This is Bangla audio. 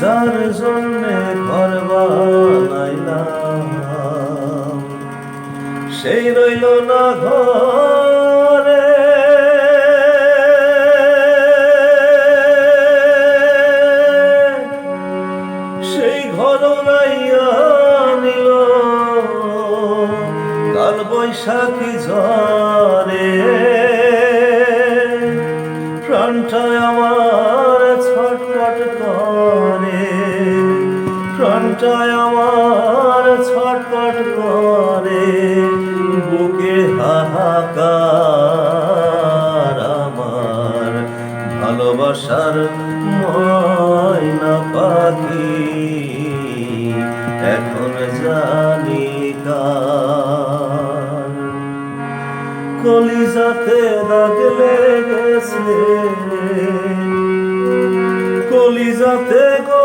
যার জন্যে ঘর বানাইলাম, সেই রইল না ঘরে। সেই ঘর রাইয়া নিল কাল বৈশাখী ঝরে প্রাণটা আমার প্রাণটা আমার ছটফট করে বুকে হাহাকার আমার ভালোবাসার ময়না পাখি। এখন জানি কলিজাতে দাগ লেগেছে, কলিজাতে গো